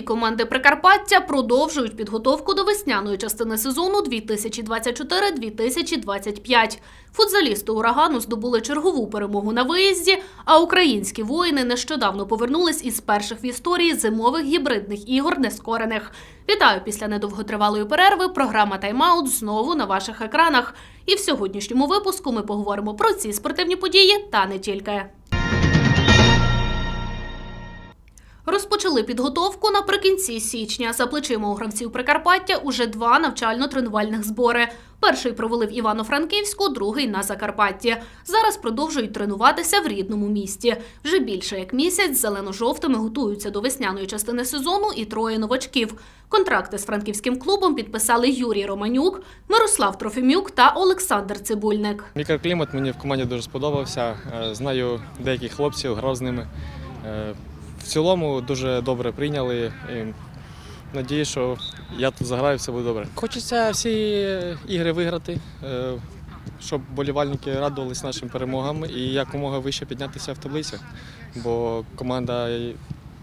Гравці команди Прикарпаття продовжують підготовку до весняної частини сезону 2024-2025. Футзалісти урагану здобули чергову перемогу на виїзді, а українські воїни нещодавно повернулись із перших в історії зимових гібридних ігор нескорених. Вітаю після недовготривалої перерви. Програма Тайм-аут знову на ваших екранах. І в сьогоднішньому випуску ми поговоримо про ці спортивні події та не тільки. Розпочали підготовку наприкінці січня. За плечима у гравців Прикарпаття уже два навчально-тренувальних збори. Перший провели в Івано-Франківську, другий на Закарпатті. Зараз продовжують тренуватися в рідному місті. Вже більше як місяць зелено-жовтими готуються до весняної частини сезону і троє новачків. Контракти з франківським клубом підписали Юрій Романюк, Мирослав Трофімюк та Олександр Цибульник. Мікроклімат мені в команді дуже сподобався. Е, Знаю деяких хлопців, грав з ними. В цілому дуже добре прийняли. І надію, що я тут заграю, все буде добре. Хочеться всі ігри виграти, е, щоб болівальники радувалися нашим перемогам і якомога вище піднятися в таблицях. Бо команда, і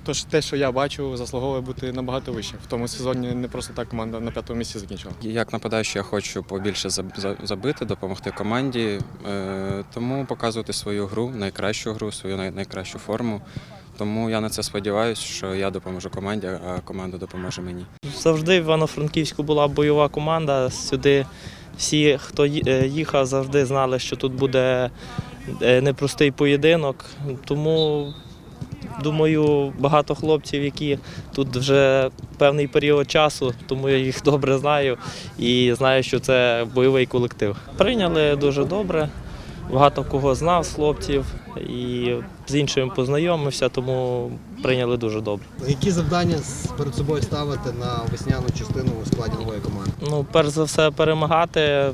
то, що- те, що я бачу, заслуговує бути набагато вище. В тому сезоні не просто так команда на п'ятому місці закінчила. Як нападаючий я хочу побільше забити, допомогти команді, е, тому показувати свою гру, найкращу гру, свою найкращу форму. Тому я на це сподіваюся, що я допоможу команді, а команда допоможе мені. Завжди в Івано-Франківську була бойова команда. Сюди всі, хто е, їхав, завжди знали, що тут буде е, непростий поєдинок. Тому думаю, багато хлопців, які тут вже певний період часу, тому я їх добре знаю і знаю, що це бойовий колектив. Прийняли дуже добре. Багато кого знав з хлопців і з іншими познайомився, тому прийняли дуже добре. Які завдання перед собою ставити на весняну частину у складі нової команди? Ну, перш за все, перемагати,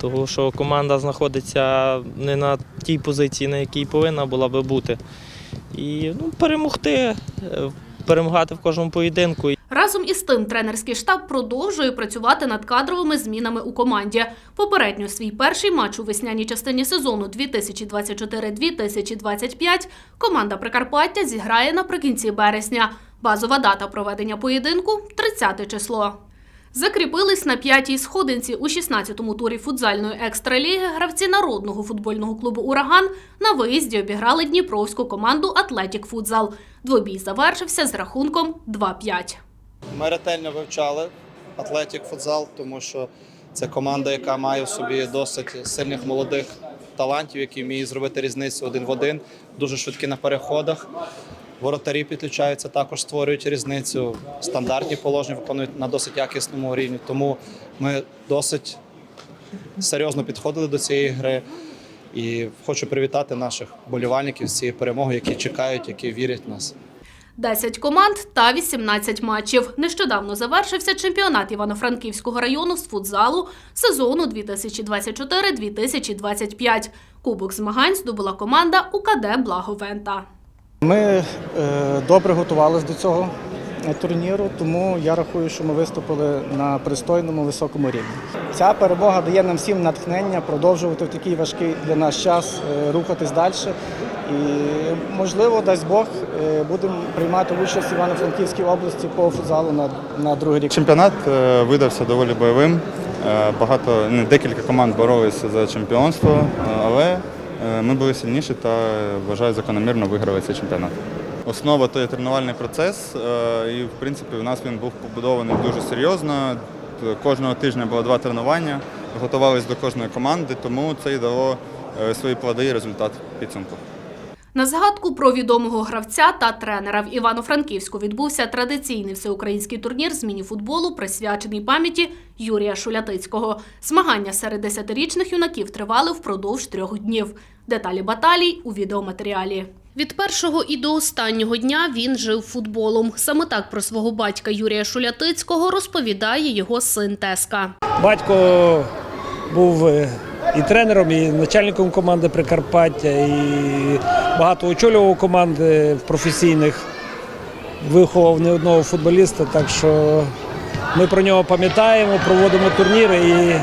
тому що команда знаходиться не на тій позиції, на якій повинна була би бути. І ну, перемогти, е, перемагати в кожному поєдинку. Разом із тим тренерський штаб продовжує працювати над кадровими змінами у команді. Попередньо свій перший матч у весняній частині сезону 2024-2025 команда Прикарпаття зіграє наприкінці березня. Базова дата проведення поєдинку 30 число. Закріпились на п'ятій сходинці у 16-му турі футзальної екстраліги гравці народного футбольного клубу Ураган на виїзді обіграли дніпровську команду Атлетік Футзал. Двобій завершився з рахунком 2-5. Ми ретельно вивчали Атлетік футзал, тому що це команда, яка має в собі досить сильних молодих талантів, які вміють зробити різницю один в один, дуже швидкі на переходах. Воротарі підключаються, також створюють різницю. Стандартні положення виконують на досить якісному рівні. Тому ми досить серйозно підходили до цієї гри. І хочу привітати наших болівальників з цією перемогою, які чекають, які вірять в нас. 10 команд та 18 матчів. Нещодавно завершився чемпіонат Івано-Франківського району з футзалу сезону 2024-2025. Кубок змагань здобула команда УКД Благовента. Ми е, добре готувалися до цього е, турніру, тому я рахую, що ми виступили на пристойному високому рівні. Ця перемога дає нам всім натхнення продовжувати в такий важкий для нас час е, рухатись далі. І, можливо, дасть Бог, е, будемо приймати участь в Івано-Франківській області по футзалу на, на другий рік. Чемпіонат е, видався доволі бойовим. Е, Багато ну, декілька команд боролися за чемпіонство, але ми були сильніші та вважаю закономірно виграли цей чемпіонат. Основа то є тренувальний процес, і в принципі у нас він був побудований дуже серйозно. Кожного тижня було два тренування, готувалися до кожної команди, тому це і дало свої плоди і результат підсумку. На згадку про відомого гравця та тренера в Івано-Франківську відбувся традиційний всеукраїнський турнір з мініфутболу, присвячений пам'яті Юрія Шулятицького. Змагання серед десятирічних юнаків тривали впродовж трьох днів. Деталі баталій у відеоматеріалі. Від першого і до останнього дня він жив футболом. Саме так про свого батька Юрія Шулятицького розповідає його син Теска. Батько був е, і тренером, і начальником команди Прикарпаття, і багато очолював команди професійних, виховав не одного футболіста. Так що ми про нього пам'ятаємо, проводимо турніри і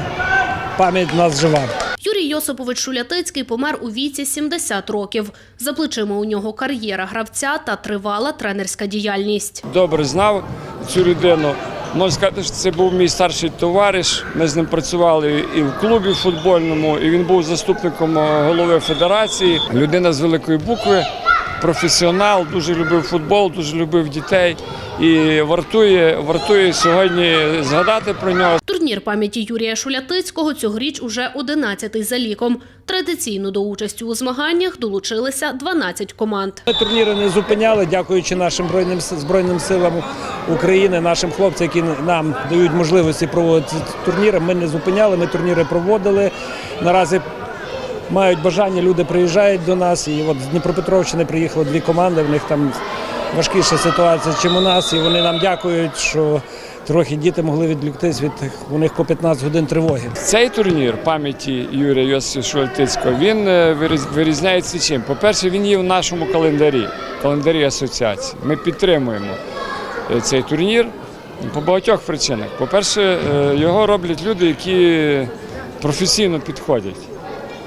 пам'ять в нас жива. Юрій Йосипович Шулятицький помер у віці 70 років. За плечима у нього кар'єра гравця та тривала тренерська діяльність. добре знав цю людину. Можна сказати, що це був мій старший товариш. Ми з ним працювали і в клубі футбольному, і він був заступником е, голови федерації. Людина з великої букви, професіонал, дуже любив футбол, дуже любив дітей. І вартує, вартує сьогодні згадати про нього. Турнір пам'яті Юрія Шулятицького цьогоріч уже 11-й за ліком. Традиційно до участі у змаганнях долучилися 12 команд. Ми турніри не зупиняли, дякуючи нашим збройним збройним силам України, нашим хлопцям, які нам дають можливості проводити турніри. Ми не зупиняли, ми турніри проводили. Наразі мають бажання, люди приїжджають до нас. І от з Дніпропетровщини приїхало дві команди. В них там важкіша ситуація, ніж у нас. І вони нам дякують, що трохи діти могли відліктись від у них по 15 годин тривоги. Цей турнір пам'яті Юрія Йосифа Швальтицького він е, вирізняється чим? По-перше, він є в нашому календарі, календарі асоціації. Ми підтримуємо е, цей турнір по багатьох причинах. По-перше, е, його роблять люди, які професійно підходять.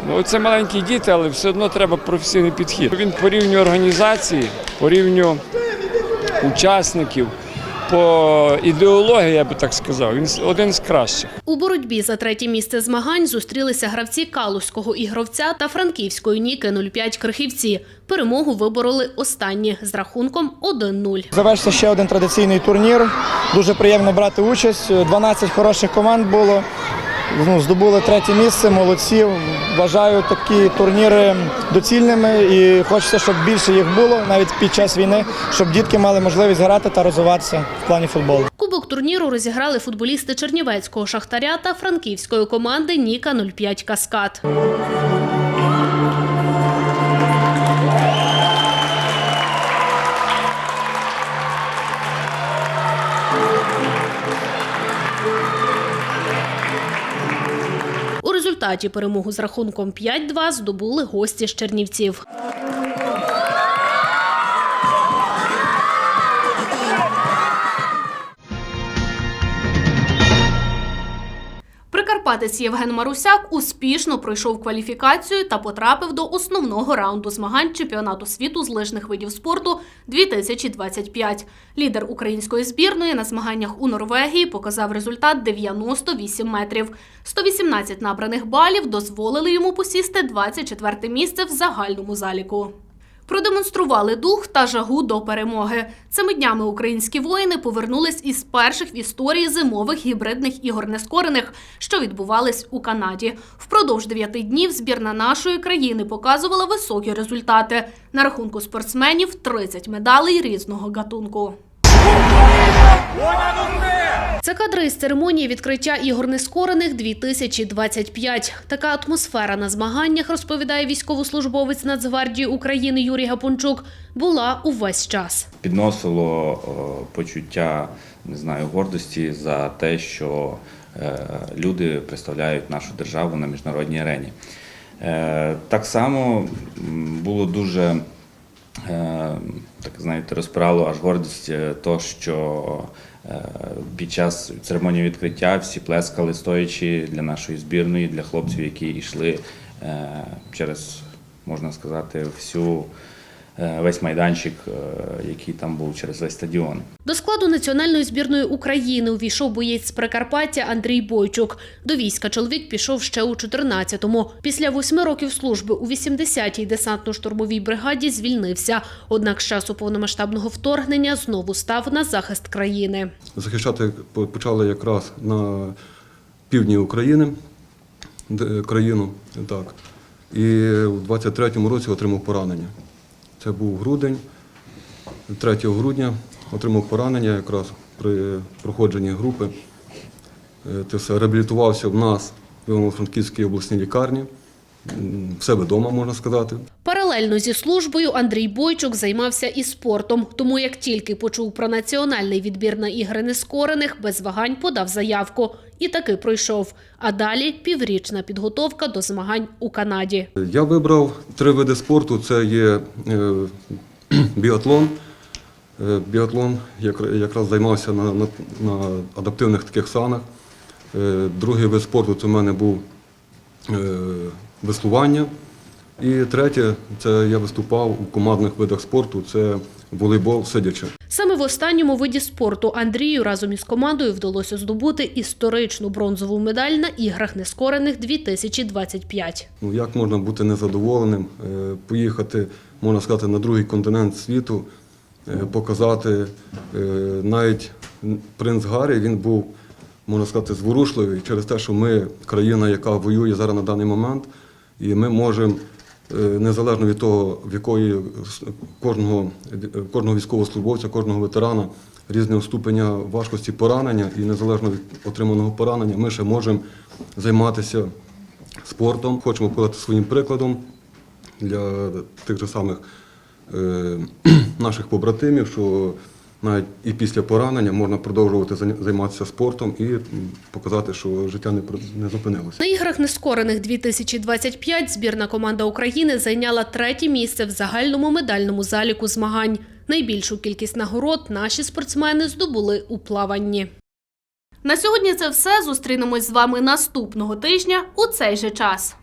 Ну, це маленькі діти, але все одно треба професійний підхід. Він по рівню організації, по рівню учасників, по ідеології, я би так сказав, він один з кращих. У боротьбі за третє місце змагань зустрілися гравці Калузького ігровця та Франківської Ніки 05 Крихівці. Перемогу вибороли останні з рахунком 1-0. Завершився ще один традиційний турнір. Дуже приємно брати участь. 12 хороших команд було. Ну, здобули третє місце, молодці. Вважаю такі турніри доцільними і хочеться, щоб більше їх було навіть під час війни, щоб дітки мали можливість грати та розвиватися в плані футболу. Кубок турніру розіграли футболісти Чернівецького шахтаря та франківської команди Ніка 05 Каскад. Результаті перемогу з рахунком 5-2 здобули гості з Чернівців. Прикарпатець Євген Марусяк успішно пройшов кваліфікацію та потрапив до основного раунду змагань чемпіонату світу з лижних видів спорту 2025. Лідер української збірної на змаганнях у Норвегії показав результат 98 метрів. 118 набраних балів дозволили йому посісти 24 місце в загальному заліку. Продемонстрували дух та жагу до перемоги. Цими днями українські воїни повернулись із перших в історії зимових гібридних ігор нескорених, що відбувались у Канаді. Впродовж дев'яти днів збірна нашої країни показувала високі результати. На рахунку спортсменів 30 медалей різного гатунку. Це кадри з церемонії відкриття ігор нескорених 2025. Така атмосфера на змаганнях, розповідає військовослужбовець Нацгвардії України Юрій Гапончук, була увесь час. підносило почуття не знаю, гордості за те, що е, люди представляють нашу державу на міжнародній арені. Е, так само було дуже е, так знаєте, розпирало аж гордість е, то, що е, під час церемонії відкриття всі плескали стоячи для нашої збірної, для хлопців, які йшли е, через, можна сказати, всю е, весь майданчик, е, який там був через весь стадіон. До складу національної збірної України увійшов боєць з Прикарпаття Андрій Бойчук. До війська чоловік пішов ще у 14-му. Після восьми років служби у 80-й десантно-штурмовій бригаді звільнився. Однак з часу повномасштабного вторгнення знову став на захист країни. захищати почали якраз на півдні України країну. Так. І в 23-му році отримав поранення. Це був грудень, 3 грудня отримав поранення якраз при проходженні групи. Все реабілітувався в нас в Івано-Франківській обласній лікарні. Все вдома, можна сказати. Паралельно зі службою Андрій Бойчук займався і спортом. Тому як тільки почув про національний відбір на ігри нескорених, без вагань подав заявку. І таки пройшов. А далі піврічна підготовка до змагань у Канаді. Я вибрав три види спорту: це є е, біатлон. Е, Біатлон якраз займався на, на, на адаптивних таких санах. Е, Другий вид спорту це в мене був веслування. І третє, це я виступав у командних видах спорту, це волейбол сидячи. Саме в останньому виді спорту Андрію разом із командою вдалося здобути історичну бронзову медаль на іграх нескорених 2025. Ну, як можна бути незадоволеним, е, поїхати, можна сказати, на другий континент світу, е, показати е, навіть принц Гаррі, він був, можна сказати, зворушливий через те, що ми країна, яка воює зараз на даний момент, і ми можемо. Е, Незалежно від того, в якої кожного, кожного військовослужбовця, кожного ветерана різного ступеня важкості поранення і незалежно від отриманого поранення, ми ще можемо займатися спортом. Хочемо показати своїм прикладом для тих же самих е, наших побратимів, що навіть і після поранення можна продовжувати займатися спортом і показати, що життя не, зупинилося. На іграх нескорених 2025 збірна команда України зайняла третє місце в загальному медальному заліку змагань. Найбільшу кількість нагород наші спортсмени здобули у плаванні. На сьогодні це все. Зустрінемось з вами наступного тижня у цей же час.